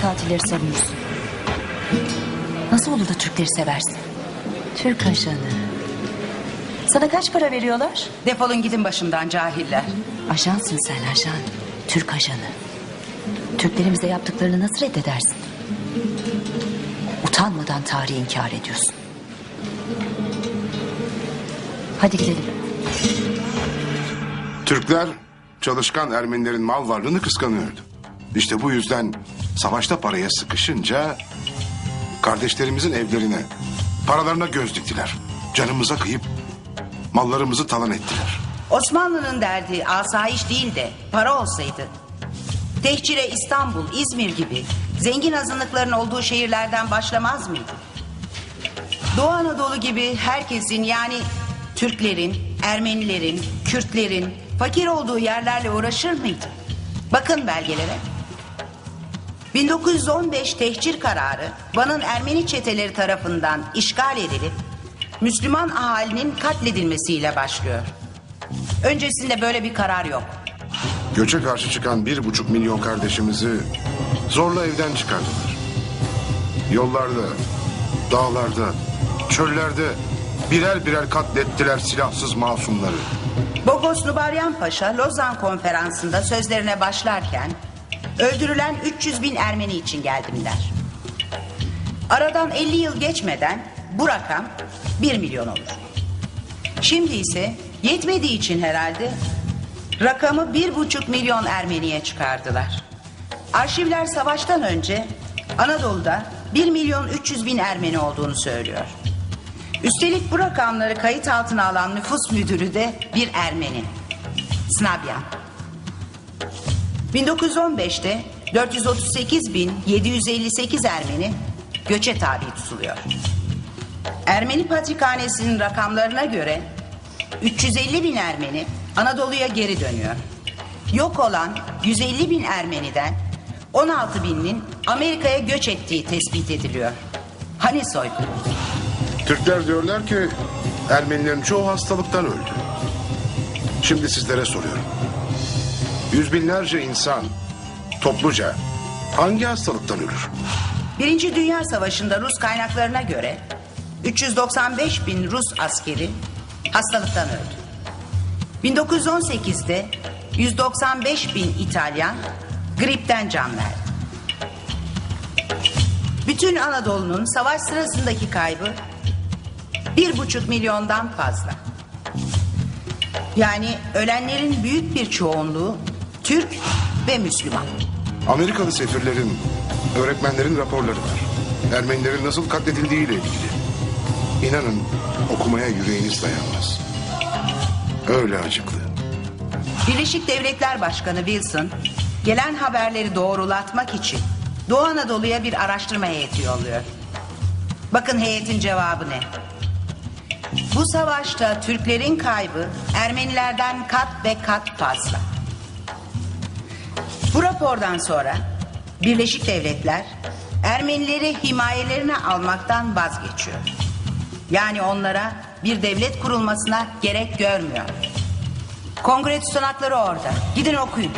savaş katilleri savunuyorsun? Nasıl olur da Türkleri seversin? Türk ajanı. Sana kaç para veriyorlar? Defolun gidin başımdan cahiller. Ajansın sen ajan. Türk ajanı. Türklerimize yaptıklarını nasıl reddedersin? Utanmadan tarihi inkar ediyorsun. Hadi gidelim. Türkler çalışkan Ermenilerin mal varlığını kıskanıyordu. İşte bu yüzden savaşta paraya sıkışınca kardeşlerimizin evlerine, paralarına göz diktiler. Canımıza kıyıp mallarımızı talan ettiler. Osmanlı'nın derdi asayiş değil de para olsaydı. Tehcire İstanbul, İzmir gibi zengin azınlıkların olduğu şehirlerden başlamaz mıydı? Doğu Anadolu gibi herkesin yani Türklerin, Ermenilerin, Kürtlerin fakir olduğu yerlerle uğraşır mıydı? Bakın belgelere. 1915 tehcir kararı Van'ın Ermeni çeteleri tarafından işgal edilip Müslüman ahalinin katledilmesiyle başlıyor. Öncesinde böyle bir karar yok. Göçe karşı çıkan bir buçuk milyon kardeşimizi zorla evden çıkardılar. Yollarda, dağlarda, çöllerde birer birer katlettiler silahsız masumları. Bogos Nubaryan Paşa Lozan konferansında sözlerine başlarken öldürülen 300 bin Ermeni için geldim der. Aradan 50 yıl geçmeden bu rakam 1 milyon olur. Şimdi ise yetmediği için herhalde rakamı bir buçuk milyon Ermeniye çıkardılar. Arşivler savaştan önce Anadolu'da 1 milyon 300 bin Ermeni olduğunu söylüyor. Üstelik bu rakamları kayıt altına alan nüfus müdürü de bir Ermeni. Snabyan. 1915'te 438.758 Ermeni göçe tabi tutuluyor. Ermeni Patrikhanesi'nin rakamlarına göre 350 bin Ermeni Anadolu'ya geri dönüyor. Yok olan 150 bin Ermeniden 16 binin Amerika'ya göç ettiği tespit ediliyor. Hani soykırım? Türkler diyorlar ki Ermenilerin çoğu hastalıktan öldü. Şimdi sizlere soruyorum. Yüz binlerce insan topluca hangi hastalıktan ölür? Birinci Dünya Savaşı'nda Rus kaynaklarına göre 395 bin Rus askeri hastalıktan öldü. 1918'de 195 bin İtalyan gripten can verdi. Bütün Anadolu'nun savaş sırasındaki kaybı bir buçuk milyondan fazla. Yani ölenlerin büyük bir çoğunluğu Türk ve Müslüman. Amerikalı sefirlerin, öğretmenlerin raporları var. Ermenilerin nasıl katledildiği ile ilgili. İnanın okumaya yüreğiniz dayanmaz. Öyle acıklı. Birleşik Devletler Başkanı Wilson gelen haberleri doğrulatmak için Doğu Anadolu'ya bir araştırma heyeti yolluyor. Bakın heyetin cevabı ne? Bu savaşta Türklerin kaybı Ermenilerden kat ve kat fazla. Bu rapordan sonra Birleşik Devletler Ermenileri himayelerine almaktan vazgeçiyor. Yani onlara bir devlet kurulmasına gerek görmüyor. Kongre tutanakları orada. Gidin okuyun.